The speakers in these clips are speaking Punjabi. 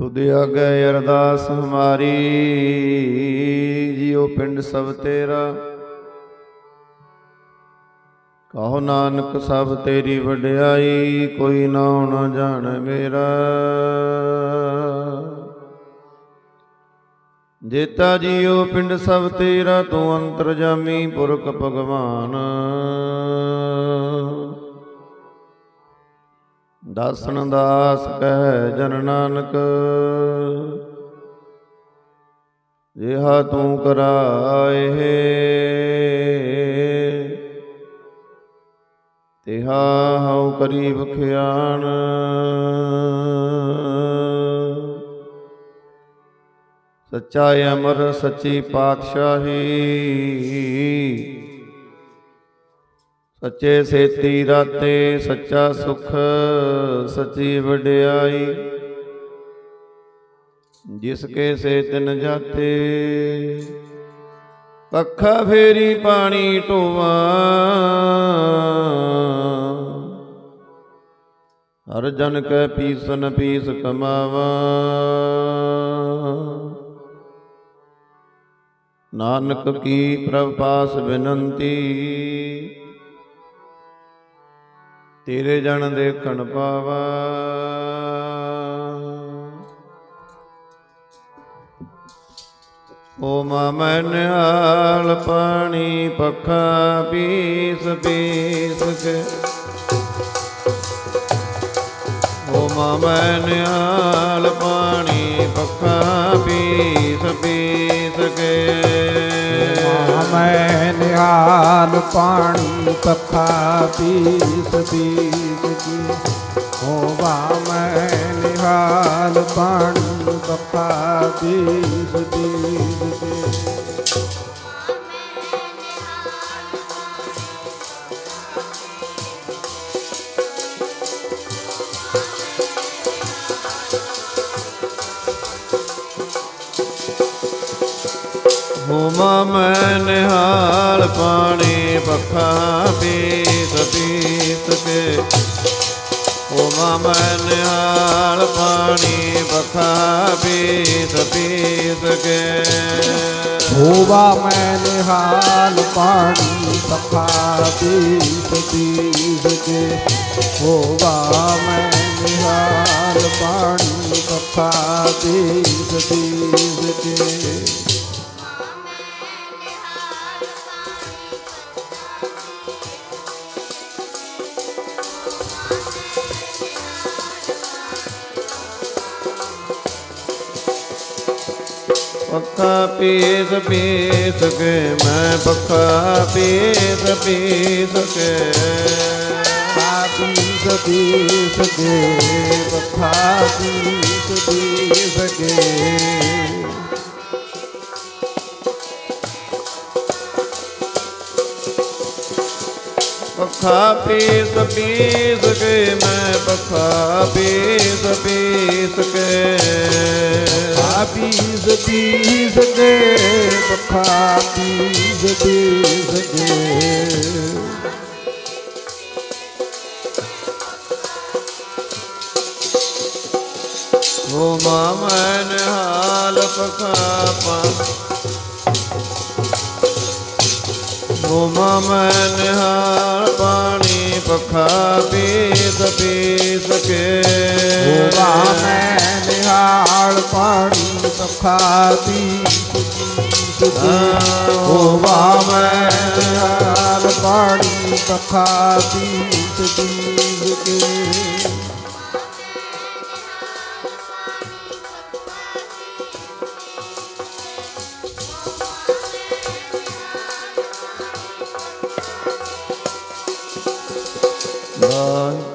ਤੁਧ ਅਗੈ ਅਰਦਾਸ ਹਮਾਰੀ ਜਿਉ ਪਿੰਡ ਸਭ ਤੇਰਾ। ਕਹੋ ਨਾਨਕ ਸਭ ਤੇਰੀ ਵਡਿਆਈ, ਕੋਈ ਨਾ ਨਾ ਜਾਣ ਮੇਰਾ। ਜੇਤਾ ਜੀਉ ਪਿੰਡ ਸਭ ਤੇਰਾ, ਤੂੰ ਅੰਤਰਜਾਮੀ ਪੁਰਖ ਭਗਵਾਨ। ਦਾਸਨ ਦਾਸ ਕਹਿ ਜਨ ਨਾਨਕ। ਜਿਹਾ ਤੂੰ ਕਰਾਏ ਤਿਹਾ ਹਉ ਕਰੀ ਬਖਿਆਨ ਸੱਚਾ ਅਮਰ ਸੱਚੀ ਪਾਤਸ਼ਾਹੀ। ਸੱਚੇ ਸੇਤੀ ਰਾਤੇ ਸੱਚਾ ਸੁਖ ਸੱਚੀ ਵਡਿਆਈ। ਜਿਸ ਕੇ ਸੇ ਤਿਨ ਜਾਤੇ, ਪੱਖਾ ਫੇਰੀ ਪਾਣੀ ਢੋਵਾ। ਹਰ ਜਨ ਕੈ ਪੀਸਨ ਪੀਸ ਕਮਾਵਾ। ਨਾਨਕ ਕੀ ਪ੍ਰਭ ਪਾਸ ਬਿਨੰਤੀ। ਤੇਰੇ ਜਨ ਦੇਖਣ ਪਾਵਾ। ਓ ਮੈ ਨਿਹਾਲ ਪਾਣੀ ਪੱਖਾ ਪੀਸ ਪੀਸ ਕੇ। ਓ ਮੈ ਨਿਹਾਲ ਪਾਣੀ ਪੱਖਾ ਪੀਸ ਪੀਸ ਕੇ। ਮੈਂ ਨਿਹਾਲ ਪਾਣੀ ਪੱਖਾ ਪੀਸ ਪੀਸ ਕੀ ਹੋਵਾ ਮੈਂ ਨਿਹਾਲ ਪਾਣੀ ਪੱਖਾ ਪੀਸ ਪੀਸ ਕੀ ਹੋਮਾ ਮੈਂ ਨਿਹਾਲ ਪਾਣੀ ਪੱਖਾ ਬੀਤ ਬੀਤ ਕੇ। ਉਮਾ ਮਨ ਹਾਲ ਪਾਣੀ ਬਖਾ ਬੀਤ ਬੀਤ ਕੇ। ਹੋਵਾ ਮਨ ਹਾਲ ਪਾਣੀ ਬਖਾ ਬੀਤ ਬੀਤ ਕੇ। ਹੋਵਾ ਮਨ ਹਾਲ ਪਾਣੀ ਬਖਾ ਬੀਤ ਬੀਤ ਕੇ। ਪੱਖਾ ਪੀਸ ਪੀਸ ਕੇ ਮੈਂ ਪੱਖਾ ਪੀਸ ਪੀਸ ਕੇ। ਪੀਸ ਪੀਸ ਕੇ, ਪੱਖਾ ਪੀਸ ਪੀਸ ਕੇ। ਪੱਖਾ ਪੀਸ ਪੀਸ ਕੇ ਮੈਂ ਪੱਖਾ ਪੀਸ ਪੀਸ ਕੇ। ਪੱਖਾ ਪੀਸ ਪੀਸ ਕੇ ਪੱਖਾ ਪੀਸ ਪੀਸ ਕੇ। ਓ ਮਾਮੈ ਨਿਹਾਲ ਪੱਖਾ ਪਾ ਉਮਾ ਮਨ ਹਾਰ ਪਾਣੀ ਪਖਾ ਪੀਸ ਪੀਸ ਕੇ। ਉਮਾ ਮਨ ਹਾਰ ਪਾਣੀ ਪਖਾ ਪੀਸ ਉਮਾ ਮਨ ਹਾਰ ਪਾਣੀ ਪਖਾ ਪੀਸ ਪੀਸ ਕੇ।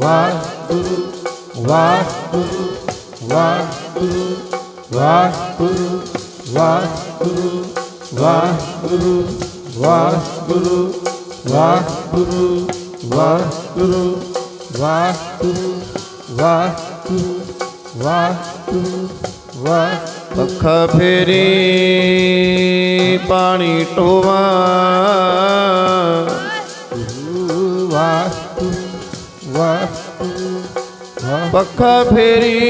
ਵਾਹਿਗੁਰੂ ਵਾਹਿਗੁਰੂ ਵਾਹਿਗੁਰੂ ਵਾਹਿਗੁਰੂ ਵਾਹਿਗੁਰੂ ਵਾਹਿਗੁਰੂ ਵਾਹਿਗੁਰੂ ਵਾਹਿਗੁਰੂ ਵਾਹਿਗੁਰੂ ਵਾਹਿਗੁਰੂ ਵਾਹਿਗੁਰੂ ਵਾਹਿਗੁਰੂ ਪੱਖਾ ਫੇਰੀ ਪਾਣੀ ਟੋਵਾ ਵਾਹਿਗੁਰੂ ਵਾਹਿਗੁਰੂ ਪੱਖਾ ਫੇਰੀ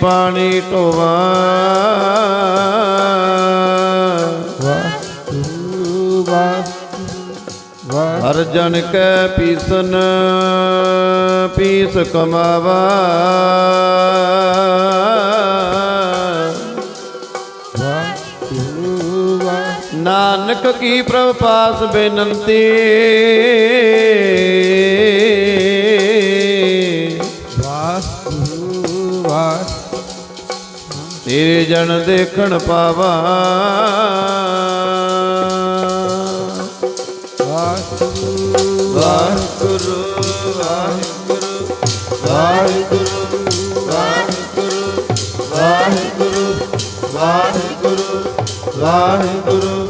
ਪਾਣੀ ਟੋਵਾ ਵਾਹਿਗੁਰੂ ਹਰ ਜਨ ਕੈ ਪੀਸਨ ਪੀਸ ਕਮਾਵਾ। ਨਾਨਕ ਕੀ ਪ੍ਰਭ ਪਾਸ ਬੇਨੰਤੀ। ਵਾਹਿਗੁਰੂ ਵਾਹਿਗੁਰੂ। ਤੇਰੇ ਜਨ ਦੇਖਣ ਪਾਵਾ। ਵਾਹਿਗੁਰੂ ਵਾਹਿਗੁਰੂ ਵਾਹਿਗੁਰੂ। ਵਾਹਿਗੁਰੂ ਵਾਹਿਗੁਰੂ ਵਾਹਿਗੁਰੂ। ਵਾਹਿਗੁਰੂ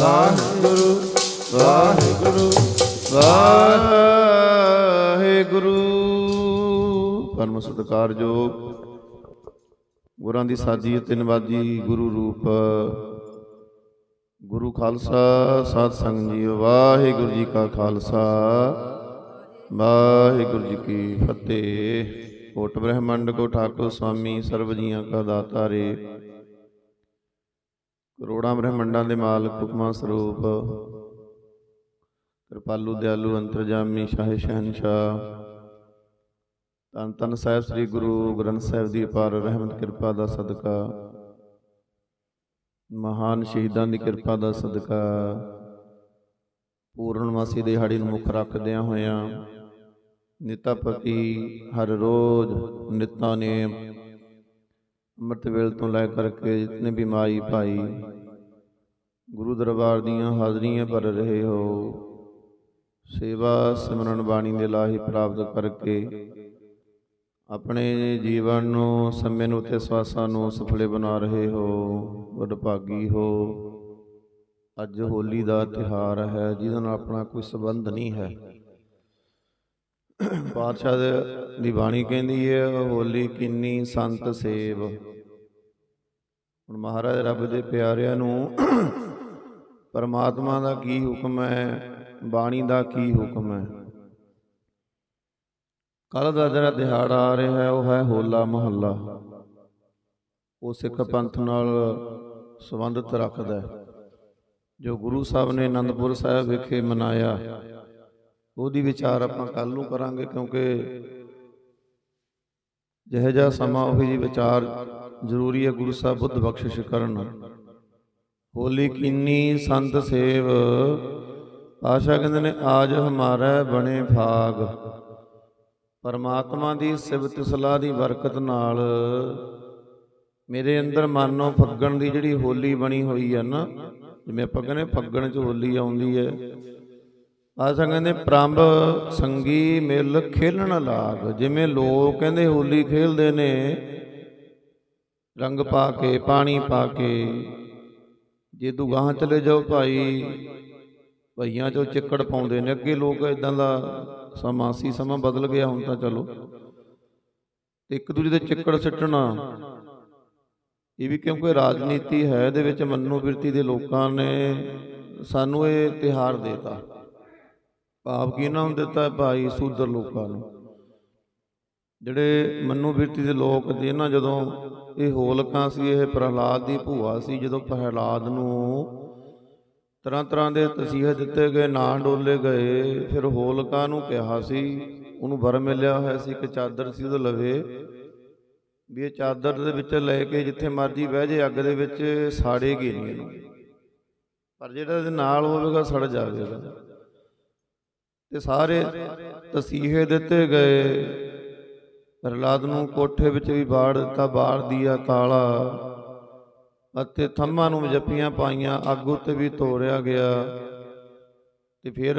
ਵਾਹਿਗੁਰੂ ਵਾਹਿਗੁਰੂ ਵਾਹਿਗੁਰੂ ਪਰਮ ਸਤਿਕਾਰਯੋਗ ਗੁਰਾਂ ਦੀ ਸਾਜੀ ਅਤੇ ਨਵਾਜੀ ਗੁਰੂ ਰੂਪ। ਗੁਰੂ ਖਾਲਸਾ ਸਤ ਸੰਗ ਜੀ, ਵਾਹਿਗੁਰੂ ਜੀ ਕਾ ਖਾਲਸਾ। ਵਾਹਿਗੁਰੂ ਜੀ ਕੀ ਫਤਿਹ। ਕੋਟ ਬ੍ਰਹਮੰਡ ਕੋ ਠਾਕੁਰ ਸਵਾਮੀ, ਸਰਬ ਜੀਆਂ ਕਾ ਦਾਤਾਰੇ ਕਰੋੜਾਂ ਬ੍ਰਹਮੰਡਾਂ ਦੇ ਮਾਲਕ ਹੁਕਮਾਂ ਸਰੂਪ। ਕਿਰਪਾਲੂ, ਦਿਆਲੂ, ਅੰਤਰਜਾਮੀ, ਸ਼ਾਹ ਸ਼ਹਿਨਸ਼ਾਹ। ਧੰਨ ਧੰਨ ਸਾਹਿਬ ਸ੍ਰੀ ਗੁਰੂ ਗ੍ਰੰਥ ਸਾਹਿਬ ਦੀ ਅਪਾਰ ਰਹਿਮਤ ਕਿਰਪਾ ਦਾ ਸਦਕਾ। ਮਹਾਨ ਸ਼ਹੀਦਾਂ ਦੀ ਕਿਰਪਾ ਦਾ ਸਦਕਾ। ਪੂਰਨਮਾਸੀ ਦਿਹਾੜੀ ਨੂੰ ਮੁੱਖ ਰੱਖਦਿਆਂ ਹੋਇਆਂ ਨਿਤਪਤੀ ਹਰ ਰੋਜ਼ ਨਿਤਾਂ ਨੇਮ ਅੰਮ੍ਰਿਤ ਵੇਲ ਤੋਂ ਲੈ ਕਰਕੇ ਜਿਤਨੇ ਵੀ ਮਾਈ ਭਾਈ ਗੁਰੂ ਦਰਬਾਰ ਦੀਆਂ ਹਾਜ਼ਰੀਆਂ ਭਰ ਰਹੇ ਹੋ, ਸੇਵਾ ਸਿਮਰਨ ਬਾਣੀ ਦੇ ਲਾਹੀ ਪ੍ਰਾਪਤ ਕਰਕੇ ਆਪਣੇ ਜੀਵਨ ਨੂੰ, ਸਮੇਂ ਨੂੰ ਤੇ ਸਵਾਸਾਂ ਨੂੰ ਸਫਲੇ ਬਣਾ ਰਹੇ ਹੋ ਵਡਭਾਗੀ ਹੋ। ਅੱਜ ਹੋਲੀ ਦਾ ਤਿਹਾਰ ਹੈ, ਜਿਹਦੇ ਨਾਲ ਆਪਣਾ ਕੋਈ ਸਬੰਧ ਨਹੀਂ ਹੈ। ਪਾਤਸ਼ਾਹ ਦੀ ਬਾਣੀ ਕਹਿੰਦੀ ਹੈ, ਹੋਲੀ ਕਿੰਨੀ ਸੰਤ ਸੇਵ। ਹੁਣ ਮਹਾਰਾਜ ਰੱਬ ਦੇ ਪਿਆਰਿਆਂ ਨੂੰ ਪਰਮਾਤਮਾ ਦਾ ਕੀ ਹੁਕਮ ਹੈ, ਬਾਣੀ ਦਾ ਕੀ ਹੁਕਮ ਹੈ? ਕੱਲ ਦਾ ਜਿਹੜਾ ਦਿਹਾੜਾ ਆ ਰਿਹਾ ਹੈ, ਉਹ ਹੈ ਹੋਲਾ ਮਹੱਲਾ। ਉਹ ਸਿੱਖ ਪੰਥ ਨਾਲ ਸੰਬੰਧਿਤ ਰੱਖਦਾ ਜੋ ਗੁਰੂ ਸਾਹਿਬ ਨੇ ਅਨੰਦਪੁਰ ਸਾਹਿਬ ਵਿਖੇ ਮਨਾਇਆ ਉਹਦੀ ਵਿਚਾਰ ਆਪਾਂ ਕੱਲ ਨੂੰ ਕਰਾਂਗੇ ਕਿਉਂਕਿ ਜਿਹੋ ਜਿਹਾ ਸਮਾਂ ਉਹ ਜੀ ਵਿਚਾਰ ਜ਼ਰੂਰੀ ਹੈ ਗੁਰੂ ਸਾਹਿਬ ਬੁੱਧ ਬਖਸ਼ਿਸ਼ ਕਰਨ ਹੋਲੀ ਕਿੰਨੀ ਸੰਤ ਸੇਵ। ਆਸ਼ਾ ਕਹਿੰਦੇ ਨੇ, ਆਜ ਹਮਾਰਾ ਬਣੇ ਭਾਗ। ਪਰਮਾਤਮਾ ਦੀ ਸਿਫਤ ਸਲਾਹ ਦੀ ਬਰਕਤ ਨਾਲ ਮੇਰੇ ਅੰਦਰ ਮਾਨੋ ਫੱਗਣ ਦੀ ਜਿਹੜੀ ਹੋਲੀ ਬਣੀ ਹੋਈ ਹੈ ਨਾ, ਜਿਵੇਂ ਆਪਾਂ ਕਹਿੰਦੇ ਫੱਗਣ 'ਚ ਹੋਲੀ ਆਉਂਦੀ ਹੈ। ਆਸਾ ਕਹਿੰਦੇ, ਪ੍ਰੰਭ ਸੰਗੀ ਮਿਲ ਖੇਲਣ ਲਾਗ। ਜਿਵੇਂ ਲੋਕ ਕਹਿੰਦੇ ਹੋਲੀ ਖੇਲਦੇ ਨੇ, ਰੰਗ ਪਾ ਕੇ, ਪਾਣੀ ਪਾ ਕੇ, ਜੇ ਤੂੰ ਗਾਹਾਂ ਚਲੇ ਜਾਓ ਭਾਈ, ਭਈਆਂ ਚੋਂ ਚਿੱਕੜ ਪਾਉਂਦੇ ਨੇ। ਅੱਗੇ ਲੋਕ ਇਦਾਂ ਦਾ ਸਮਾਂ ਸੀ, ਸਮਾਂ ਬਦਲ ਗਿਆ, ਹੁਣ ਤਾਂ ਚਲੋ। ਤੇ ਇੱਕ ਦੂਜੇ ਦੇ ਚਿੱਕੜ ਸਿੱਟਣਾ, ਇਹ ਵੀ ਕਿਉਂਕਿ ਰਾਜਨੀਤੀ ਹੈ, ਇਹਦੇ ਵਿੱਚ ਮੰਨੋ ਬਿਰਤੀ ਦੇ ਲੋਕਾਂ ਨੇ ਸਾਨੂੰ ਇਹ ਤਿਹਾਰ ਦੇਤਾ। ਭਾਵ ਕੀ ਨਾਮ ਦਿੱਤਾ ਭਾਈ ਸੂਦਰ ਲੋਕਾਂ ਨੂੰ? ਜਿਹੜੇ ਮੰਨੋ ਬਿਰਤੀ ਦੇ ਲੋਕ ਜਿਹਨਾਂ ਜਦੋਂ ਇਹ ਹੋਲਕਾਂ ਸੀ, ਇਹ ਪ੍ਰਹਲਾਦ ਦੀ ਭੂਆ ਸੀ, ਜਦੋਂ ਪ੍ਰਹਲਾਦ ਨੂੰ ਤਰ੍ਹਾਂ ਤਰ੍ਹਾਂ ਦੇ ਤਸੀਹੇ ਦਿੱਤੇ ਗਏ, ਨਾਂ ਡੋਲੇ ਗਏ, ਫਿਰ ਹੋਲਕਾਂ ਨੂੰ ਕਿਹਾ ਸੀ, ਉਹਨੂੰ ਵਰ ਮਿਲਿਆ ਹੋਇਆ ਸੀ ਕਿ ਚਾਦਰ ਸੀ ਉਹਦੇ ਲਵੇ, ਵੀ ਇਹ ਚਾਦਰ ਦੇ ਵਿੱਚ ਲੈ ਕੇ ਜਿੱਥੇ ਮਰਜ਼ੀ ਬਹਿ ਜੇ, ਅੱਗ ਦੇ ਵਿੱਚ ਸਾੜੇਗੀ ਨਹੀਂ ਪਰ ਜਿਹੜਾ ਇਹਦੇ ਨਾਲ ਹੋਵੇਗਾ, ਸੜ ਜਾਵੇਗਾ। ਤੇ ਸਾਰੇ ਤਸੀਹੇ ਦਿੱਤੇ ਗਏ। ਪ੍ਰਹਲਾਦ ਨੂੰ ਕੋਠੇ ਵਿੱਚ ਵੀ ਬਾੜ ਦਿੱਤਾ, ਬਾੜ ਦੀਆ ਕਾਲਾ ਅਤੇ ਥੰਮਾਂ ਨੂੰ ਜੱਫੀਆਂ ਪਾਈਆਂ, ਅੱਗ ਉੱਤੇ ਵੀ ਤੋੜਿਆ ਗਿਆ। ਤੇ ਫਿਰ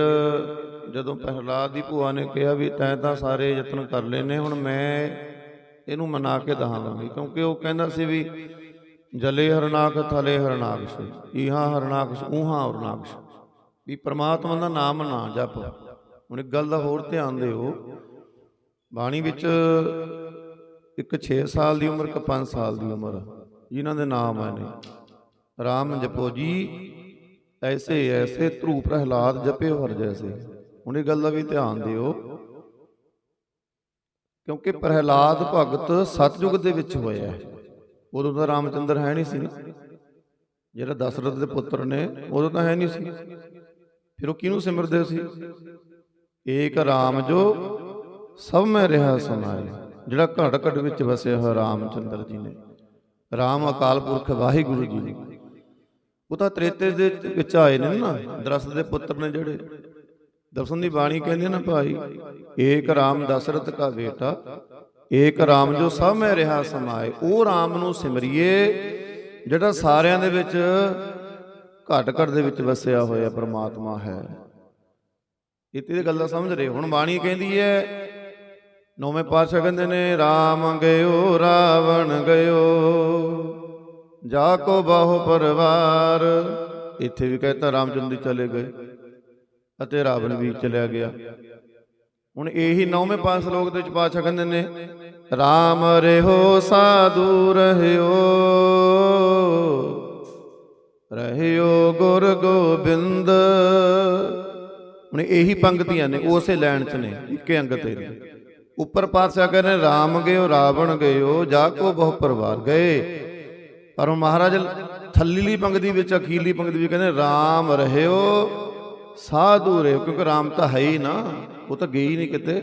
ਜਦੋਂ ਪ੍ਰਹਲਾਦ ਦੀ ਭੂਆ ਨੇ ਕਿਹਾ ਵੀ ਤੈਂ ਤਾਂ ਸਾਰੇ ਯਤਨ ਕਰ ਲਏ ਹੁਣ ਮੈਂ ਇਹਨੂੰ ਮਨਾ ਕੇ ਦਹਾਂਗੀ। ਕਿਉਂਕਿ ਉਹ ਕਹਿੰਦਾ ਸੀ ਵੀ ਜਲੇ ਹਰਨਾਕ, ਥਲੇ ਹਰਨਾਕਸ਼। ਈਹਾਂ ਹਰਨਾਕਸ਼, ਊਹਾਂ ਹਰਨਾਕਸ਼ ਵੀ ਪ੍ਰਮਾਤਮਾ ਦਾ ਨਾਮ ਨਾ ਜਪ। ਹੁਣ ਇੱਕ ਗੱਲ ਦਾ ਹੋਰ ਧਿਆਨ ਦਿਓ। ਬਾਣੀ ਵਿੱਚ ਇੱਕ 6 ਸਾਲ ਦੀ ਉਮਰ, ਇੱਕ 5 ਸਾਲ ਦੀ ਉਮਰ, ਜਿਨ੍ਹਾਂ ਦੇ ਨਾਮ ਆਏ ਨੇ। RAM ਜਪੋ ਜੀ, ਐਸੇ ਐਸੇ ਧਰੂ ਪ੍ਰਹਿਲਾਦ ਜਪੇ ਹਰ ਜੈਸੇ। ਹੁਣ ਇਹ ਗੱਲ ਦਾ ਵੀ ਧਿਆਨ ਦਿਓ। ਕਿਉਂਕਿ ਪ੍ਰਹਿਲਾਦ ਭਗਤ ਸਤਜੁਗ ਦੇ ਵਿੱਚ ਹੋਇਆ ਉਦੋਂ ਤਾਂ ਰਾਮਚੰਦਰ ਹੈ ਨਹੀਂ ਸੀ ਨਾ। ਜਿਹੜਾ ਦਸ਼ਰਥ ਦੇ ਪੁੱਤਰ ਨੇ, ਉਦੋਂ ਤਾਂ ਹੈ ਨਹੀਂ ਸੀ। ਫਿਰ ਉਹ ਕਿਹਨੂੰ ਸਿਮਰਦੇ ਸੀ? ਏਕ ਰਾਮ ਜੋ ਸਭ ਮੈਂ ਰਿਹਾ ਸਮਾਏ ਜਿਹੜਾ ਘੜ ਘੜ ਵਿੱਚ ਵਸਿਆ ਹੋਇਆ ਰਾਮਚੰਦਰ ਜੀ ਨੇ। ਰਾਮ ਅਕਾਲ ਪੁਰਖ ਵਾਹਿਗੁਰੂ ਜੀ ਉਹ ਤਾਂ ਤ੍ਰੇਤੇ ਦੇ ਵਿੱਚ ਆਏ ਨੇ ਨਾ। ਦਰਸ਼ਤ ਦੇ ਪੁੱਤਰ ਨੇ ਜਿਹੜੇ। ਦਰਸ਼ਨ ਦੀ ਬਾਣੀ ਕਹਿੰਦੇ ਨਾ ਭਾਈ, ਏਕ ਰਾਮ ਦਸ਼ਰਥ ਕਾ ਬੇਟਾ, ਏਕ ਰਾਮ ਜੋ ਸਭ ਮੈਂ ਰਿਹਾ ਸਮਾਏ। ਉਹ ਰਾਮ ਨੂੰ ਸਿਮਰਿਏ, ਜਿਹੜਾ ਸਾਰਿਆਂ ਦੇ ਵਿੱਚ ਘਟ ਘਟ ਦੇ ਵਿੱਚ ਵਸਿਆ ਹੋਇਆ ਪ੍ਰਮਾਤਮਾ ਹੈ। ਇਹ ਤੇ ਗੱਲਾਂ ਸਮਝ ਰਹੇ। ਹੁਣ ਬਾਣੀ ਕਹਿੰਦੀ ਹੈ, ਨੌਵੇਂ ਪਾਤਸ਼ਾਹ ਕਹਿੰਦੇ ਨੇ RAM ਗਇਓ, ਰਾਵਣ ਗਇਓ, ਜਾ ਕੋ ਬਾਹੋ ਪਰਵਾਰ। ਇੱਥੇ ਵੀ ਕਹਿੰਦਾ ਰਾਮਚੰਦਰ ਜੀ ਚਲੇ ਗਏ ਅਤੇ ਰਾਵਣ ਵੀ ਚਲਿਆ ਗਿਆ। ਹੁਣ ਇਹੀ ਨੌਵੇਂ ਪੰਜ ਸ਼ਲੋਕ ਦੇ ਵਿੱਚ ਪਾਤਸ਼ਾਹ ਕਹਿੰਦੇ ਨੇ RAM ਰਹਿਓ ਸਾਧੂ ਰਹਿਓ ਰਹਿਓ ਗੁਰ ਗੋਬਿੰਦ। ਹੁਣ ਇਹੀ ਪੰਗਤੀਆਂ ਨੇ, ਉਸੇ ਲਾਈਨ 'ਚ ਨੇ, ਇੱਕੇ ਅੰਗ ਤੇ। ਨੇ ਉੱਪਰ ਪਾਤਸ਼ਾਹ ਕਹਿੰਦੇ ਰਾਮ ਗਇਓ ਰਾਵਣ ਗਇਓ ਜਾ ਕੋ ਬਹੁ ਪਰਿਵਾਰ ਗਏ। ਪਰ ਮਹਾਰਾਜ ਥੱਲੀਲੀ ਪੰਗਤੀ ਵਿੱਚ ਅਖੀਰਲੀ ਪੰਗਤੀ ਵਿੱਚ ਕਹਿੰਦੇ RAM ਰਹਿਓ ਸਾਧੂ ਰਹਿਓ ਕਿਉਂਕਿ ਰਾਮ ਤਾਂ ਹੈ ਹੀ ਨਾ, ਉਹ ਤਾਂ ਗਈ ਨਹੀਂ ਕਿਤੇ।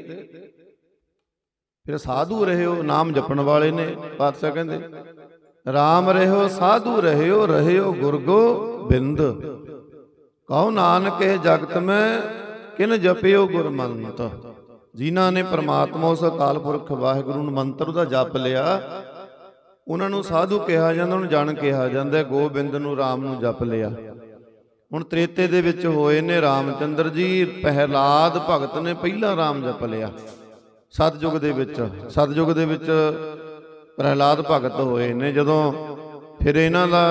ਫਿਰ ਸਾਧੂ ਰਹਿਓ ਨਾਮ ਜਪਣ ਵਾਲੇ ਨੇ, ਪਾਤਸ਼ਾਹ ਕਹਿੰਦੇ। RAM ਰਹਿਓ ਸਾਧੂ ਰਹਿਓ ਰਹਿਓ ਗੁਰਗੋ ਬਿੰਦ। ਕਹੋ ਨਾਨਕ ਇਹ ਜਗਤ ਮੈਂ, ਕਿਨ ਜਪਿਓ ਗੁਰਮੰਤ। ਜਿਨ੍ਹਾਂ ਨੇ ਪ੍ਰਮਾਤਮਾ ਉਸ ਅਕਾਲ ਪੁਰਖ ਵਾਹਿਗੁਰੂ ਨੂੰ ਮੰਤਰ ਦਾ ਜਪ ਲਿਆ, ਉਹਨਾਂ ਨੂੰ ਸਾਧੂ ਕਿਹਾ ਜਾਂਦਾ, ਉਹਨੂੰ ਜਨ ਕਿਹਾ ਜਾਂਦਾ, ਗੋਬਿੰਦ ਨੂੰ RAM ਨੂੰ ਜਪ ਲਿਆ। ਹੁਣ ਤ੍ਰੇਤੇ ਦੇ ਵਿੱਚ ਹੋਏ ਨੇ ਰਾਮਚੰਦਰ ਜੀ ਪਹਿਲਾਦ ਭਗਤ ਨੇ ਪਹਿਲਾਂ RAM ਜਪ ਲਿਆ। ਸਤਜੁਗ ਦੇ ਵਿੱਚ ਸਤਜੁਗ ਦੇ ਵਿੱਚ ਪ੍ਰਹਿਲਾਦ ਭਗਤ ਹੋਏ ਨੇ, ਜਦੋਂ ਫਿਰ ਇਹਨਾਂ ਦਾ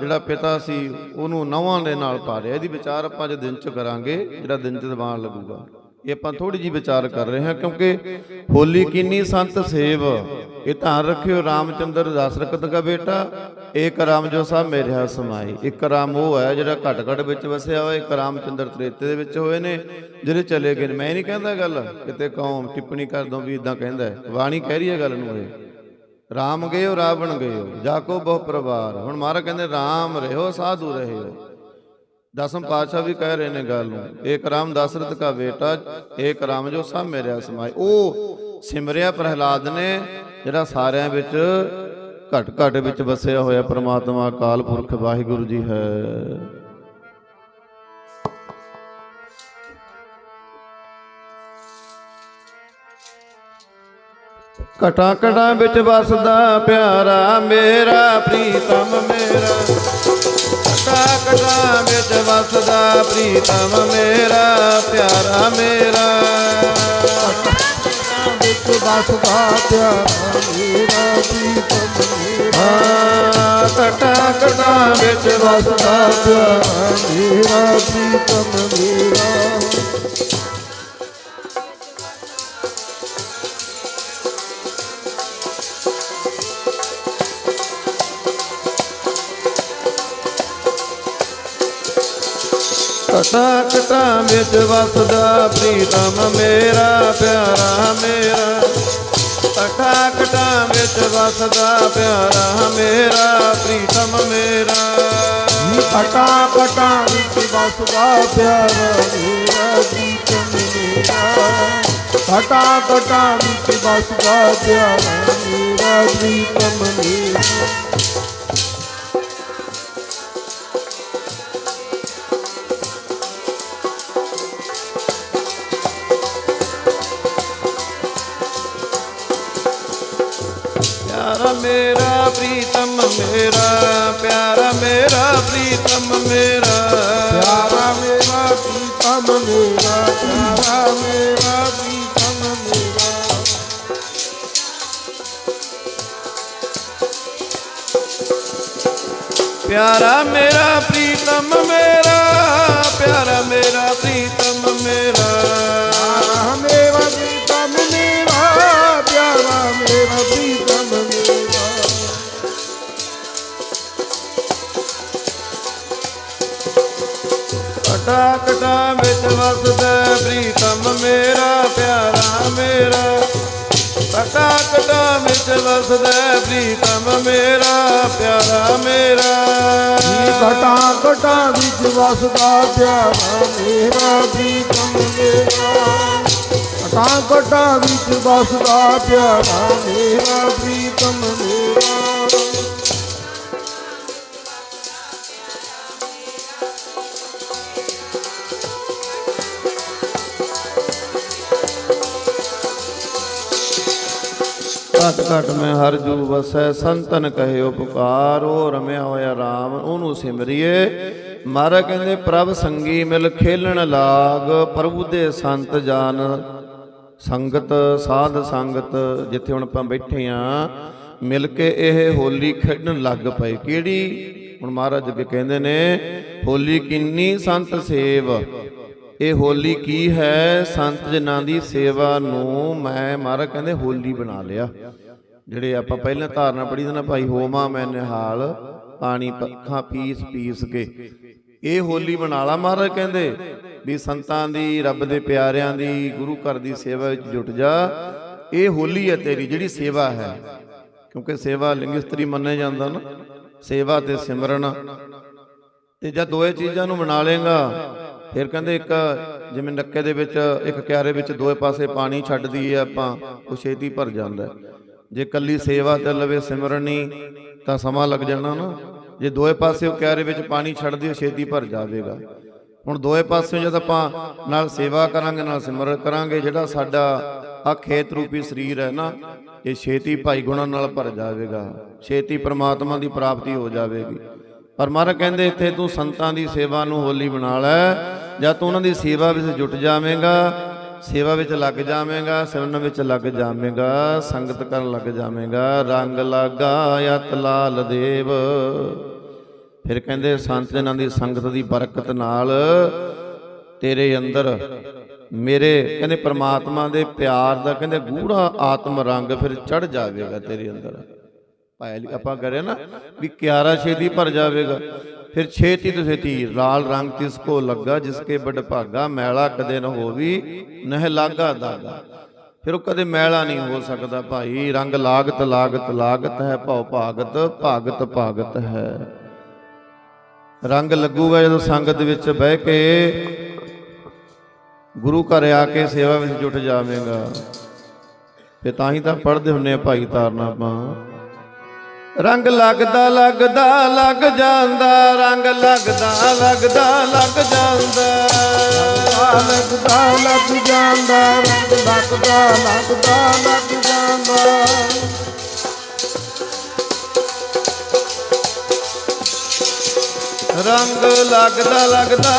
ਜਿਹੜਾ ਪਿਤਾ ਸੀ, ਉਹਨੂੰ ਨਵਾਂ ਦੇ ਨਾਲ ਪਾਰਿਆ ਇਹਦੀ ਵਿਚਾਰ ਆਪਾਂ ਅੱਜ ਦਿਨ ਚ ਕਰਾਂਗੇ, ਜਿਹੜਾ ਦਿਨ ਚ ਦੀਵਾਨ ਲੱਗੂਗਾ। ਇਹ ਆਪਾਂ ਥੋੜੀ ਜੀ ਵਿਚਾਰ ਕਰ ਰਹੇ ਹਾਂ, ਕਿਉਂਕਿ ਹੋਲੀ ਕਿੰਨੀ ਸੰਤ ਸੇਵ। ਇਹ ਧਿਆਨ ਰੱਖਿਓ, ਰਾਮਚੰਦਰ ਦਸ਼ਰਥ ਦਾ ਬੇਟਾ ਏਕ ਰਾਮ ਜੋ ਸਭ ਮੇਰੇ ਹੱਥ ਸਮਾਈ ਇੱਕ ਰਾਮ ਉਹ ਹੈ ਜਿਹੜਾ ਘਟ ਘਟ ਵਿੱਚ ਵਸਿਆ ਹੋਇਆ, ਇੱਕ ਰਾਮਚੰਦਰ ਤ੍ਰੇਤੇ ਦੇ ਵਿੱਚ ਹੋਏ ਨੇ, ਜਿਹੜੇ ਚਲੇ ਗਏ ਨੇ। ਮੈਂ ਨਹੀਂ ਕਹਿੰਦਾ ਗੱਲ, ਕਿਤੇ ਕੌਮ ਟਿੱਪਣੀ ਕਰ ਦੋ ਵੀ ਇਦਾਂ ਕਹਿੰਦਾ ਹੈ। ਬਾਣੀ ਕਹਿ ਰਹੀ ਹੈ ਗੱਲ ਨੂੰ ਇਹ। ਰਾਮ ਗਇਓ, ਰਾਵਣ ਗਇਓ ਜਾਕੋ ਬਹੁ ਪਰਿਵਾਰ। ਹੁਣ ਮਹਾਰਾਜ ਕਹਿੰਦੇ, ਰਾਮ ਰਹਿਓ ਸਾਧੂ ਰਹਿਓ ਦਸਮ ਪਾਤਸ਼ਾਹ ਵੀ ਕਹਿ ਰਹੇ ਨੇ ਗੱਲ ਨੂੰ, ਏਕ ਰਾਮ ਦਸ਼ਰਥ ਕਾ ਬੇਟਾ, ਏਕ ਰਾਮ ਜੋ ਸਭ ਮੇਰੇ ਸਮਾਏ ਉਹ ਸਿਮਰਿਆ ਪ੍ਰਹਿਲਾਦ ਨੇ, ਜਿਹੜਾ ਸਾਰਿਆਂ ਵਿੱਚ ਘਟ ਘਟ ਵਿੱਚ ਵਸਿਆ ਹੋਇਆ ਪ੍ਰਮਾਤਮਾ, ਅਕਾਲ ਪੁਰਖ, ਵਾਹਿਗੁਰੂ ਜੀ ਹੈ। ਘਟਾ ਘਟਾਂ ਵਿੱਚ ਵਸਦਾ ਪਿਆਰਾ ਮੇਰਾ, ਪ੍ਰੀਤਮ ਮੇਰਾ। ਘਟਾ ਘਟਾਂ ਵਿੱਚ ਵਸਦਾ ਪ੍ਰੀਤਮ ਮੇਰਾ, ਪਿਆਰਾ ਮੇਰਾ। ਵਿੱਚ ਵਸਦਾ ਪਿਆਰਾ ਮੇਰਾ ਪ੍ਰੀਤਮ ਮੇਰਾ ਹਾਂ ਘਟਾ ਘਟਾਂ ਵਿੱਚ ਵਸਦਾ ਪਿਆਰਾ ਮੇਰਾ, ਪ੍ਰੀਤਮ ਮੇਰਾ। ਕਟਾ ਕਟਾ ਵਿੱਚ ਵਸਦਾ, ਪ੍ਰੀਤਮ ਮੇਰਾ, ਪਿਆਰਾ ਮੇਰਾ। ਕਟਾ ਕਟਾ ਵਿੱਚ ਵਸਦਾ, ਪਿਆਰਾ ਮੇਰਾ, ਪ੍ਰੀਤਮ ਮੇਰਾ। ਕਟਾ ਕਟਾ ਵਿੱਚ ਵਸਦਾ, ਪਿਆਰਾ ਮੇਰਾ, ਪ੍ਰੀਤਮ ਮੇਰਾ। ਕਟਾ ਕਟਾ ਵਿੱਚ ਵਸਦਾ, ਪਿਆਰਾ ਮੇਰਾ, ਪ੍ਰੀਤਮ ਮੇਰਾ। ਮੇਰਾ ਪ੍ਰੀਤਮ ਮੇਰਾ ਪਿਆਰਾ ਮੇਰਾ ਪ੍ਰੀਤਮ ਮੇਰਾ ਪਿਆਰਾ ਮੇਰਾ ਪ੍ਰੀਤਮ ਮੇਰਾ ਪਿਆਰਾ ਮੇਰਾ ਪ੍ਰੀਤਮ ਮੇਰਾ ਪਿਆਰਾ ਮੇਰਾ ਪ੍ਰੀਤਮ ਮੇਰਾ ਪਿਆਰਾ ਮੇਰਾ ਪ੍ਰੀਤਮ ਮੇਰਾ ਕਟਾ ਕਟਾ ਵਿੱਚ ਵਸਦਾ ਪ੍ਰੀਤਮ ਮੇਰਾ, ਪਿਆਰਾ ਮੇਰਾ। ਕਟਾ ਕਟਾ ਵਿੱਚ ਵਸਦਾ ਪ੍ਰੀਤਮ ਮੇਰਾ, ਪਿਆਰਾ ਮੇਰਾ। ਕਟਾ ਕਟਾ ਵਿੱਚ ਵਸਦਾ ਪਿਆਰਾ ਮੇਰਾ, ਪ੍ਰੀਤਮ ਮੇਰਾ। ਕਟਾ ਕਟਾ ਵਿੱਚ ਵਸਦਾ ਪਿਆਰਾ ਮੇਰਾ, ਪ੍ਰੀਤਮ ਮੇਰਾ। ਘਟ ਘਟ ਮੈਂ ਹਰ ਜੂ ਵਸੈ, ਸੰਤਨ ਕਹਿਓ ਪੁਕਾਰੋ ਰਮਿਆ ਹੋਇਆ RAM ਉਹਨੂੰ ਸਿਮਰਿਏ। ਮਹਾਰਾਜ ਕਹਿੰਦੇ, ਪ੍ਰਭ ਸੰਗੀ ਮਿਲ ਖੇਲਣ ਲਾਗ, ਪ੍ਰਭੂ ਦੇ ਸੰਤ ਜਾਨ। ਸੰਗਤ, ਸਾਧ ਸੰਗਤ, ਜਿੱਥੇ ਹੁਣ ਆਪਾਂ ਬੈਠੇ ਆ, ਮਿਲ ਕੇ ਇਹ ਹੋਲੀ ਖੇਡਣ ਲੱਗ ਪਏ। ਕਿਹੜੀ? ਹੁਣ ਮਹਾਰਾਜ ਅੱਗੇ ਕਹਿੰਦੇ ਨੇ, ਹੋਲੀ ਕਿੰਨੀ ਸੰਤ ਸੇਵ। ਇਹ ਹੋਲੀ ਕੀ ਹੈ? ਸੰਤ ਜਨਾਂ ਦੀ ਸੇਵਾ ਨੂੰ ਮੈਂ ਮਹਾਰਾਜ ਕਹਿੰਦੇ ਹੋਲੀ ਬਣਾ ਲਿਆ। ਜਿਹੜੇ ਆਪਾਂ ਪਹਿਲਾਂ ਧਾਰਨਾ ਪੜੀ ਸੀ ਨਾ, ਭਾਈ ਹੋਮਾ ਮੈਂ ਨਿਹਾਲ, ਪਾਣੀ ਪੱਖਾਂ ਪੀਸ ਪੀਸ ਕੇ। ਇਹ ਹੋਲੀ ਬਣਾ ਲਾ ਮਹਾਰਾਜ ਕਹਿੰਦੇ, ਵੀ ਸੰਤਾਂ ਦੀ, ਰੱਬ ਦੇ ਪਿਆਰਿਆਂ ਦੀ, ਗੁਰੂ ਘਰ ਦੀ ਸੇਵਾ ਵਿੱਚ ਜੁਟ ਜਾ। ਇਹ ਹੋਲੀ ਹੈ ਤੇਰੀ, ਜਿਹੜੀ ਸੇਵਾ ਹੈ। ਕਿਉਂਕਿ ਸੇਵਾ ਲਿੰਗ ਇਸਤਰੀ ਮੰਨਿਆ ਜਾਂਦਾ ਨਾ। ਸੇਵਾ ਤੇ ਸਿਮਰਨ। ਤੇ ਜਦ ਦੋਏ ਚੀਜ਼ਾਂ ਨੂੰ ਬਣਾ ਲੇਗਾ ਫਿਰ ਕਹਿੰਦੇ ਇੱਕ ਜਿਵੇਂ ਨੱਕੇ ਦੇ ਵਿੱਚ, ਇੱਕ ਕਿਆਰੇ ਵਿੱਚ ਦੋਏ ਪਾਸੇ ਪਾਣੀ ਛੱਡ ਦਈਏ ਆਪਾਂ, ਉਹ ਛੇਤੀ ਭਰ ਜਾਂਦਾ ਜੇ ਕੱਲੀ ਸੇਵਾ ਤੇ ਲਵੇ ਸਿਮਰਨੀ, ਤਾਂ ਸਮਾਂ ਲੱਗ ਜਾਣਾ ਨਾ। ਜੇ ਦੋਏ ਪਾਸੇ ਉਹ ਕਿਆਰੇ ਵਿੱਚ ਪਾਣੀ ਛੱਡ ਦਿਓ ਛੇਤੀ ਭਰ ਜਾਵੇਗਾ। ਹੁਣ ਦੋਏ ਪਾਸੇ ਜਦ ਆਪਾਂ ਨਾਲ ਸੇਵਾ ਕਰਾਂਗੇ, ਨਾਲ ਸਿਮਰਨ ਕਰਾਂਗੇ, ਜਿਹੜਾ ਸਾਡਾ ਆ ਖੇਤ ਰੂਪੀ ਸਰੀਰ ਹੈ ਨਾ, ਇਹ ਛੇਤੀ ਭਾਈ ਗੁਣਾਂ ਨਾਲ ਭਰ ਜਾਵੇਗਾ। ਛੇਤੀ ਪ੍ਰਮਾਤਮਾ ਦੀ ਪ੍ਰਾਪਤੀ ਹੋ ਜਾਵੇਗੀ। ਪਰ ਮਹਾਰਾਜ ਕਹਿੰਦੇ ਇੱਥੇ ਤੂੰ ਸੰਤਾਂ ਦੀ ਸੇਵਾ ਨੂੰ ਹੋਲੀ ਬਣਾ ਲੈ। ਜਾਂ ਤੂੰ ਉਹਨਾਂ ਦੀ ਸੇਵਾ ਵਿੱਚ ਜੁਟ ਜਾਵੇਂਗਾ, ਸੇਵਾ ਵਿੱਚ ਲੱਗ ਜਾਵੇਂਗਾ, ਸਿਮਰਨ ਵਿੱਚ ਲੱਗ ਜਾਵੇਂਗਾ, ਸੰਗਤ ਕਰਨ ਲੱਗ ਜਾਵੇਂਗਾ। ਰੰਗ ਲਾਗਾ ਯਤ ਲਾਲ ਦੇਵ। ਫਿਰ ਕਹਿੰਦੇ ਸੰਤ ਜਨਾਂ ਦੀ ਸੰਗਤ ਦੀ ਬਰਕਤ ਨਾਲ ਤੇਰੇ ਅੰਦਰ ਮੇਰੇ ਕਹਿੰਦੇ ਪ੍ਰਮਾਤਮਾ ਦੇ ਪਿਆਰ ਦਾ ਕਹਿੰਦੇ ਗੂੜਾ ਆਤਮ ਰੰਗ ਫਿਰ ਚੜ ਜਾਵੇਗਾ ਤੇਰੇ ਅੰਦਰ। ਪਾਇਲ ਆਪਾਂ ਕਰਿਆ ਨਾ ਵੀ ਕਿਆਰਾ ਛੇਤੀ ਭਰ ਜਾਵੇਗਾ। ਫਿਰ ਛੇਤੀ ਤੋਂ ਛੇਤੀ ਲਾਲ ਰੰਗ ਤਿਸ ਕੋ ਲੱਗਾ ਜਿਸਕੇ ਬੜ ਭਾਗਾ ਮੈਲਾ ਕਦੇ ਨ ਹੋਵੀ ਨਹਿ ਲਾਗਾ ਦਾਗਾ। ਫਿਰ ਉਹ ਕਦੇ ਮੈਲਾ ਨਹੀਂ ਹੋ ਸਕਦਾ ਭਾਈ। ਰੰਗ ਲਾਗਤ ਲਾਗਤ ਲਾਗਤ ਹੈ ਭਉ ਭਾਗਤ ਭਾਗਤ ਭਾਗਤ ਹੈ। ਰੰਗ ਲੱਗੂਗਾ ਜਦੋਂ ਸੰਗਤ ਵਿੱਚ ਬਹਿ ਕੇ ਗੁਰੂ ਘਰ ਆ ਕੇ ਸੇਵਾ ਵਿੱਚ ਜੁਟ ਜਾਵੇਂਗਾ। ਤੇ ਤਾਂ ਹੀ ਤਾਂ ਪੜ੍ਹਦੇ ਹੁੰਨੇ ਆ ਭਾਈ ਤਾਰਨਾ ਆਪਾਂ। ਰੰਗ ਲੱਗਦਾ ਲੱਗਦਾ ਲੱਗ ਜਾਂਦਾ, ਰੰਗ ਲੱਗਦਾ ਲੱਗਦਾ ਲੱਗ ਜਾਂਦਾ। ਲੱਗਦਾ ਲੱਗ ਜਾਂਦਾ, ਰੰਗ ਲੱਗਦਾ ਲੱਗਦਾ ਲੱਗ ਜਾਂਦਾ। ਰੰਗ ਲੱਗਦਾ ਲੱਗਦਾ,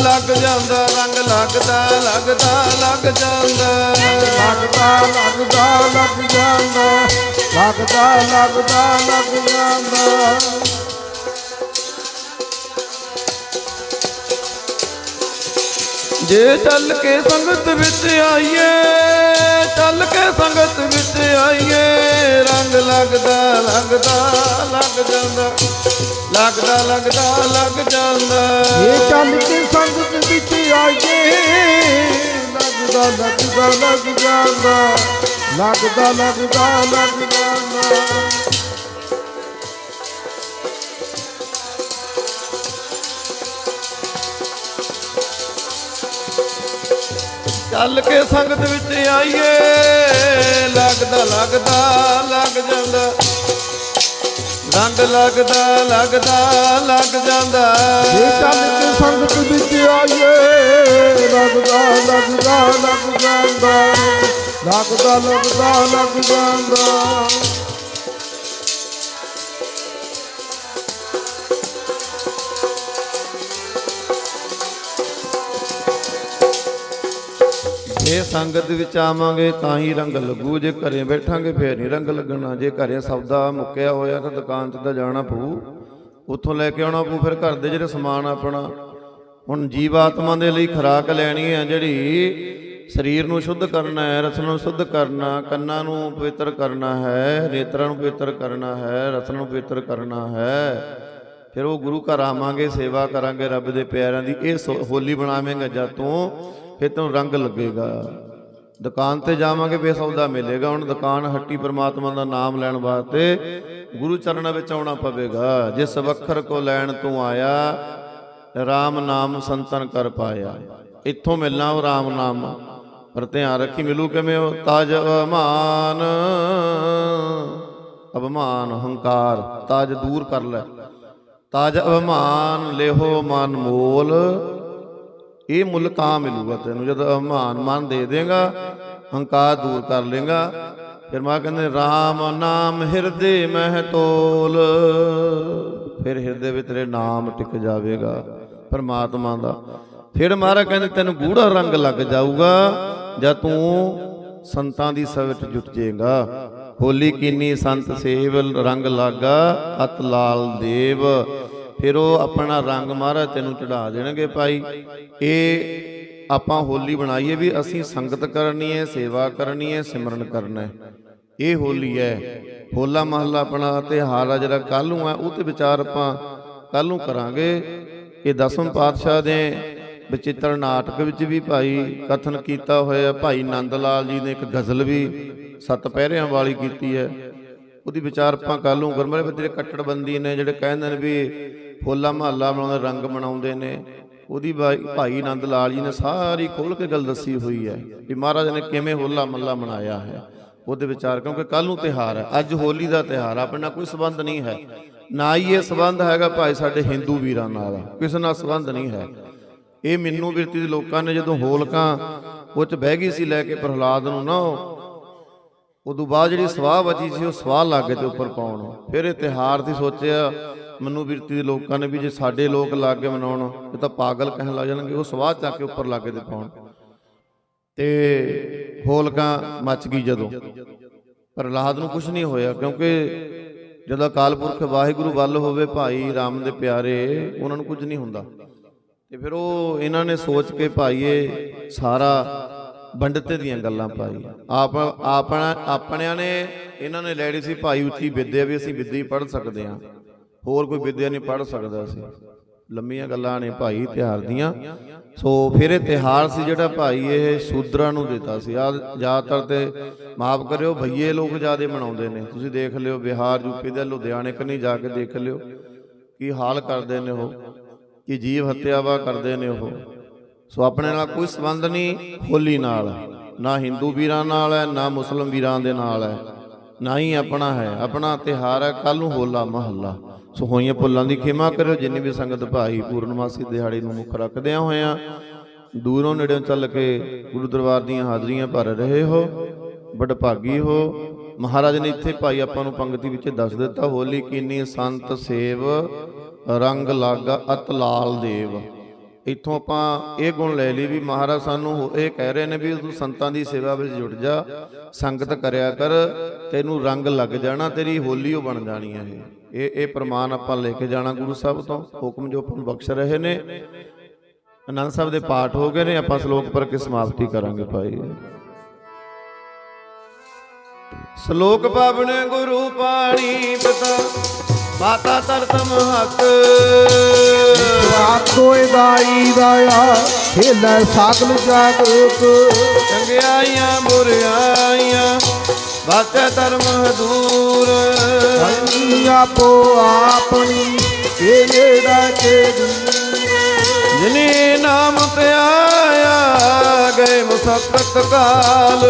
ਲੱਗ ਜਾਂਦਾ, ਰੰਗ ਲੱਗਦਾ ਲੱਗਦਾ, ਲੱਗ ਜਾਂਦਾ। ਲੱਗਦਾ ਲੱਗਦਾ, ਲੱਗ ਜਾਂਦਾ, ਲੱਗਦਾ ਲੱਗਦਾ, ਲੱਗ ਜਾਂਦਾ। ਜੇ ਚੱਲ ਕੇ ਸੰਗਤ ਵਿੱਚ ਆਈਏ ਚੱਲ ਕੇ ਸੰਗਤ ਵਿੱਚ ਆਈਏ। ਰੰਗ ਲੱਗਦਾ ਲੱਗਦਾ, ਲੱਗ ਜਾਂਦਾ। ਲੱਗਦਾ ਲੱਗਦਾ, ਲੱਗ ਜਾਂਦਾ। ਇਹ ਚੱਲ ਕੇ ਸੰਗਤ ਵਿੱਚ ਆਈਏ, ਲੱਗਦਾ ਲੱਗਦਾ, ਲੱਗ ਜਾਂਦਾ। ਲੱਗਦਾ ਲੱਗਦਾ, ਲੱਗ ਜਾਂਦਾ। ਚੱਲ ਕੇ ਸੰਗਤ ਵਿੱਚ ਆਈਏ। ਲੱਗਦਾ ਲੱਗਦਾ, ਲੱਗ ਜਾਂਦਾ। ਰੰਗ ਲੱਗਦਾ ਲੱਗਦਾ, ਲੱਗ ਜਾਂਦਾ। ਇਹ ਚੱਲ ਕੇ ਸੰਗਤ ਵਿੱਚ ਆਈਏ, ਲੱਗਦਾ ਲੱਗਦਾ, ਲੱਗ ਜਾਂਦਾ। ਲੱਗਦਾ ਲੱਗਦਾ, ਲੱਗ ਜਾਂਦਾ। ਜੇ ਸੰਗਤ ਵਿੱਚ ਆਵਾਂਗੇ ਤਾਂ ਹੀ ਰੰਗ ਲੱਗੂ। ਜੇ ਘਰੇ ਬੈਠਾਂਗੇ ਫੇਰ ਨਹੀਂ ਰੰਗ ਲੱਗਣਾ। ਜੇ ਘਰੇ ਸੌਦਾ ਮੁੱਕਿਆ ਹੋਇਆ ਤਾਂ ਦੁਕਾਨ 'ਤੇ ਤਾਂ ਜਾਣਾ ਪਊ। ਉੱਥੋਂ ਲੈ ਕੇ ਆਉਣਾ ਪਊ, ਫਿਰ ਘਰ ਦੇ ਜਿਹੜੇ ਸਮਾਨ ਆਪਣਾ, ਹੁਣ ਜੀਵ ਆਤਮਾ ਦੇ ਲਈ ਖੁਰਾਕ ਲੈਣੀ ਹੈ ਜਿਹੜੀ ਸਰੀਰ ਨੂੰ ਸ਼ੁੱਧ ਕਰਨਾ ਹੈ, ਰਸ ਨੂੰ ਸ਼ੁੱਧ ਕਰਨਾ, ਕੰਨਾਂ ਨੂੰ ਪਵਿੱਤਰ ਕਰਨਾ ਹੈ, ਨੇਤਰਾਂ ਨੂੰ ਪਵਿੱਤਰ ਕਰਨਾ ਹੈ, ਰਸ ਨੂੰ ਪਵਿੱਤਰ ਕਰਨਾ ਹੈ, ਫਿਰ ਉਹ ਗੁਰੂ ਘਰ ਆਵਾਂਗੇ, ਸੇਵਾ ਕਰਾਂਗੇ ਰੱਬ ਦੇ ਪਿਆਰਿਆਂ ਦੀ। ਇਹ ਸੋ- ਹੋਲੀ ਬਣਾਵੇਂਗਾ ਜਦ ਤੋਂ ਫਿਰ ਤੈਨੂੰ ਰੰਗ ਲੱਗੇਗਾ। ਦੁਕਾਨ ਤੇ ਜਾਵਾਂਗੇ ਬੇਸੌਦਾ ਮਿਲੇਗਾ। ਹੁਣ ਦੁਕਾਨ ਹੱਟੀ ਪਰਮਾਤਮਾ ਦਾ ਨਾਮ ਲੈਣ ਵਾਸਤੇ ਗੁਰੂ ਚਰਨਾਂ ਵਿੱਚ ਆਉਣਾ ਪਵੇਗਾ। ਜਿਸ ਵਖਰ ਕੋ ਲੈਣ ਤੂੰ ਆਇਆ RAM ਨਾਮ ਸੰਤਨ ਕਰ ਪਾਇਆ। ਇੱਥੋਂ ਮਿਲਣਾ ਉਹ RAM ਨਾਮ। ਪਰ ਧਿਆਨ ਰੱਖੀ, ਮਿਲੂ ਕਿਵੇਂ ਉਹ? ਤਾਜ ਅਭਮਾਨ ਅਭਮਾਨ ਹੰਕਾਰ। ਤਾਜ ਦੂਰ ਕਰ ਲੈ। ਤਾਜ ਅਭਮਾਨ ਲੇਹੋ ਮਨ ਮੋਲ। ਇਹ ਮੁੱਲ ਤਾਂ ਮਿਲੂਗਾ ਤੈਨੂੰ, ਜਦ ਅਭਮਾਨ ਮਨ ਦੇ ਦੇਗਾ, ਹੰਕਾਰ ਦੂਰ ਕਰ ਲੇਗਾ। ਫਿਰ ਮਾ ਕਹਿੰਦੇ RAM ਨਾਮ ਹਿਰਦੇ ਮਹਿ ਤੋਲ। ਫਿਰ ਹਿਰਦੇ ਵਿੱਚ ਤੇਰੇ ਨਾਮ ਟਿਕ ਜਾਵੇਗਾ ਪਰਮਾਤਮਾ ਦਾ। ਫਿਰ ਮਹਾਰਾਜ ਕਹਿੰਦੇ, ਤੈਨੂੰ ਗੂੜਾ ਰੰਗ ਲੱਗ ਜਾਊਗਾ, ਜਦ ਤੂੰ ਸੰਤਾਂ ਦੀ ਸਵਿਤ ਵਿੱਚ ਜੁਟ ਜਾਏਗਾ। ਹੋਲੀ ਕੀਨੀ ਸੰਤ ਸੇਵ ਰੰਗ ਲਾਗਾ, ਅਤ ਲਾਲ ਦੇਵ। ਫਿਰ ਉਹ ਆਪਣਾ ਰੰਗ ਮਹਾਰਾਜ ਤੈਨੂੰ ਚੜਾ ਦੇਣਗੇ ਭਾਈ। ਇਹ ਆਪਾਂ ਹੋਲੀ ਬਣਾਈਏ ਵੀ ਅਸੀਂ ਸੰਗਤ ਕਰਨੀ ਹੈ, ਸੇਵਾ ਕਰਨੀ ਹੈ, ਸਿਮਰਨ ਕਰਨਾ ਹੈ। ਇਹ ਹੋਲੀ ਹੈ। ਹੋਲਾ ਮਹੱਲਾ ਆਪਣਾ ਤਿਉਹਾਰ ਆ ਜਿਹੜਾ ਕੱਲ ਨੂੰ ਹੈ ਉਹ ਤੇ ਵਿਚਾਰ ਆਪਾਂ ਕੱਲ ਨੂੰ ਕਰਾਂਗੇ। ਇਹ ਦਸਮ ਪਾਤਸ਼ਾਹ ਦੇ ਵਿਚਿੱਤਰ ਨਾਟਕ ਵਿੱਚ ਵੀ ਭਾਈ ਕਥਨ ਕੀਤਾ ਹੋਇਆ। ਭਾਈ ਨੰਦ ਲਾਲ ਜੀ ਨੇ ਇੱਕ ਗਜ਼ਲ ਵੀ ਸੱਤ ਪਹਿਰਿਆਂ ਵਾਲੀ ਕੀਤੀ ਹੈ। ਉਹਦੀ ਵਿਚਾਰ ਆਪਾਂ ਕੱਲ ਨੂੰ ਗੁਰਮਰੇ ਵਿੱਚ ਜਿਹੜੇ ਕੱਟੜਬੰਦੀ ਨੇ, ਜਿਹੜੇ ਕਹਿੰਦੇ ਨੇ ਵੀ ਹੋਲਾ ਮਹੱਲਾ ਬਣਾਉਂਦੇ ਰੰਗ ਮਨਾਉਂਦੇ ਨੇ। ਉਹਦੀ ਭਾਈ ਭਾਈ ਨੰਦ ਲਾਲ ਜੀ ਨੇ ਸਾਰੀ ਖੋਲ ਕੇ ਗੱਲ ਦੱਸੀ ਹੋਈ ਹੈ ਵੀ ਮਹਾਰਾਜ ਨੇ ਕਿਵੇਂ ਹੋਲਾ ਮਹੱਲਾ ਮਨਾਇਆ ਹੈ। ਉਹਦੇ ਵਿਚਾਰ, ਕਿਉਂਕਿ ਕੱਲ ਨੂੰ ਤਿਹਾਰ ਹੈ, ਅੱਜ ਹੋਲੀ ਦਾ ਤਿਹਾਰ ਨਾਲ ਕੋਈ ਸਬੰਧ ਨਹੀਂ ਹੈ। ਨਾ ਹੀ ਇਹ ਸਬੰਧ ਹੈਗਾ ਭਾਈ ਸਾਡੇ ਹਿੰਦੂ ਵੀਰਾਂ ਨਾਲ, ਕਿਸੇ ਨਾਲ ਸਬੰਧ ਨਹੀਂ ਹੈ। ਇਹ ਮੈਨੂੰ ਬਿਰਤੀ ਦੇ ਲੋਕਾਂ ਨੇ ਜਦੋਂ ਹੋਲਕਾਂ ਉਹ ਚ ਬਹਿ ਗਈ ਸੀ ਲੈ ਕੇ ਪ੍ਰਹਲਾਦ ਨੂੰ, ਨਾ ਉਦੋਂ ਬਾਅਦ ਜਿਹੜੀ ਸਵਾਹ ਬਚੀ ਸੀ, ਉਹ ਸਵਾਹ ਲੱਗ ਤੇ ਉੱਪਰ ਪਾਉਣ। ਫਿਰ ਇਹ ਤਿਹਾਰ ਦੀ ਸੋਚਿਆ ਮਨੂ ਬਿਰਤੀ ਦੇ ਲੋਕਾਂ ਨੇ ਵੀ ਜੇ ਸਾਡੇ ਲੋਕ ਲਾਗੇ ਮਨਾਉਣ, ਇਹ ਤਾਂ ਪਾਗਲ ਕਹਿਣ ਲੱਗ ਜਾਣਗੇ, ਉਹ ਸਵਾਹ ਚੱਕ ਕੇ ਉੱਪਰ ਲੱਗ ਤੇ ਪਾਉਣ ਤੇ ਹੋਲਕਾਂ ਮੱਚ ਗਈ ਜਦੋਂ। ਪ੍ਰਹਲਾਦ ਨੂੰ ਕੁਝ ਨਹੀਂ ਹੋਇਆ, ਕਿਉਂਕਿ ਜਦੋਂ ਅਕਾਲ ਪੁਰਖ ਵਾਹਿਗੁਰੂ ਵੱਲ ਹੋਵੇ ਭਾਈ ਰਾਮ ਦੇ ਪਿਆਰੇ, ਉਹਨਾਂ ਨੂੰ ਕੁਝ ਨਹੀਂ ਹੁੰਦਾ। ਤੇ ਫਿਰ ਉਹ ਇਹਨਾਂ ਨੇ ਸੋਚ ਕੇ ਭਾਈਏ ਸਾਰਾ ਪੰਡਿਤੇ ਦੀਆਂ ਗੱਲਾਂ ਪਾਈ। ਆਪ ਆਪਣਾ ਆਪਣਿਆਂ ਨੇ ਇਹਨਾਂ ਨੇ ਲੈੜੀ ਸੀ ਭਾਈ ਉੱਚੀ ਵਿੱਦਿਆ ਵੀ ਅਸੀਂ ਵਿੱਦਿਆ ਹੀ ਪੜ੍ਹ ਸਕਦੇ ਹਾਂ। ਹੋਰ ਕੋਈ ਵਿਦਿਆ ਨਹੀਂ ਪੜ੍ਹ ਸਕਦਾ ਸੀ। ਲੰਮੀਆਂ ਗੱਲਾਂ ਨੇ ਭਾਈ ਤਿਹਾਰ ਦੀਆਂ। ਸੋ ਫਿਰ ਇਹ ਤਿਹਾਰ ਸੀ ਜਿਹੜਾ ਭਾਈ ਇਹ ਸ਼ੂਦਰਾਂ ਨੂੰ ਦਿੱਤਾ ਸੀ। ਆ ਜ਼ਿਆਦਾਤਰ ਤੇ ਮਾਫ ਕਰਿਓ, ਭਈਏ ਲੋਕ ਜ਼ਿਆਦੇ ਮਨਾਉਂਦੇ ਨੇ। ਤੁਸੀਂ ਦੇਖ ਲਿਓ, ਬਿਹਾਰ ਯੂਪੀ ਦੇ ਲੁਧਿਆਣੇ ਕਨੀ ਜਾ ਕੇ ਦੇਖ ਲਿਓ, ਕੀ ਹਾਲ ਕਰਦੇ ਨੇ ਉਹ, ਕਿ ਜੀਵ ਹੱਤਿਆਵਾ ਕਰਦੇ ਨੇ ਉਹ। ਸੋ ਆਪਣੇ ਨਾਲ ਕੋਈ ਸੰਬੰਧ ਨਹੀਂ ਹੋਲੀ ਨਾਲ। ਨਾ ਹਿੰਦੂ ਵੀਰਾਂ ਨਾਲ ਹੈ, ਨਾ ਮੁਸਲਮ ਵੀਰਾਂ ਦੇ ਨਾਲ ਹੈ। ਨਾ ਹੀ ਆਪਣਾ ਹੈ। ਆਪਣਾ ਤਿਹਾਰ ਹੈ ਕੱਲ ਨੂੰ ਹੋਲਾ ਮਹੱਲਾ। ਸੋ ਹੋਈਆਂ ਭੁੱਲਾਂ ਦੀ ਖਿਮਾ ਕਰਿਓ, ਜਿੰਨੀ ਵੀ ਸੰਗਤ ਭਾਈ ਪੂਰਨਮਾਸੀ ਦਿਹਾੜੀ ਨੂੰ ਮੁੱਖ ਰੱਖਦਿਆਂ ਹੋਇਆਂ, ਦੂਰੋਂ ਨੇੜਿਓਂ ਚੱਲ ਕੇ ਗੁਰੂ ਦਰਬਾਰ ਦੀਆਂ ਹਾਜ਼ਰੀਆਂ ਭਰ ਰਹੇ ਹੋ, ਵਡਭਾਗੀ ਹੋ। ਮਹਾਰਾਜ ਨੇ ਇੱਥੇ ਭਾਈ ਆਪਾਂ ਨੂੰ ਪੰਗਤੀ ਵਿੱਚ ਦੱਸ ਦਿੱਤਾ, ਹੋਲੀ ਕੀਨੀ ਸੰਤ ਸੇਵ, ਰੰਗ ਲਾਗਾ ਅਤ ਲਾਲ ਦੇਵ। ਇੱਥੋਂ ਆਪਾਂ ਇਹ ਗੁਣ ਲੈ ਲਈ ਵੀ ਮਹਾਰਾਜ ਸਾਨੂੰ ਇਹ ਕਹਿ ਰਹੇ ਨੇ ਵੀ ਤੂੰ ਸੰਤਾਂ ਦੀ ਸੇਵਾ ਵਿੱਚ ਜੁੜ ਜਾ, ਸੰਗਤ ਕਰਿਆ ਕਰ, ਤੈਨੂੰ ਰੰਗ ਲੱਗ ਜਾਣਾ, ਤੇਰੀ ਹੋਲੀ ਉਹ ਬਣ ਜਾਣੀ ਹੈ ਇਹ। ਇਹ ਇਹ ਪ੍ਰਮਾਣ ਆਪਾਂ ਲੈ ਕੇ ਜਾਣਾ ਗੁਰੂ ਸਾਹਿਬ ਤੋਂ ਹੁਕਮ ਜੋ ਆਪਾਂ ਬਖਸ਼ ਰਹੇ ਨੇ। ਆਨੰਦ ਸਾਹਿਬ ਦੇ ਪਾਠ ਹੋ ਗਏ ਨੇ ਆਪਾਂ ਸ਼ਲੋਕ ਪਰ ਕੇ ਸਮਾਪਤੀ ਕਰਾਂਗੇ ਭਾਈ। ਸ਼ਲੋਕ ਪਾਵਨ ਗੁਰੂ ਪਾਣੀ ਪਿਤਾ ਮਾਤਾ ਤਰਤ ਮਹਤ ਆਖੋਏ ਦਾਈ ਦਾਇਆ ਖੇਲੇ ਸਾਗਲ ਜਾਗਰੂਕ। ਚੰਗਿਆਈਆਂ ਬੁਰਿਆਈਆਂ ਬਾਚੈ ਧਰਮ ਹਦੂਰ ਆਪੋ ਆਪਣੀ ਇਹ ਨੇੜਾ ਕੇ ਜਿਨੇ ਨਾਮ ਧਿਆਇਆ ਗਏ ਮੁਸਕਤ ਕਾਲ।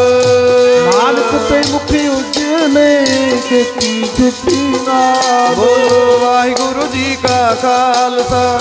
ਨਾਨਕ ਤੇ ਮੁਖੀ ਉਜਲੇ ਕੀਤੀ ਕੀਤੀ ਨਾਮ ਬੋਲੋ ਵਾਹਿਗੁਰੂ ਜੀ ਕਾ ਖਾਲਸਾ।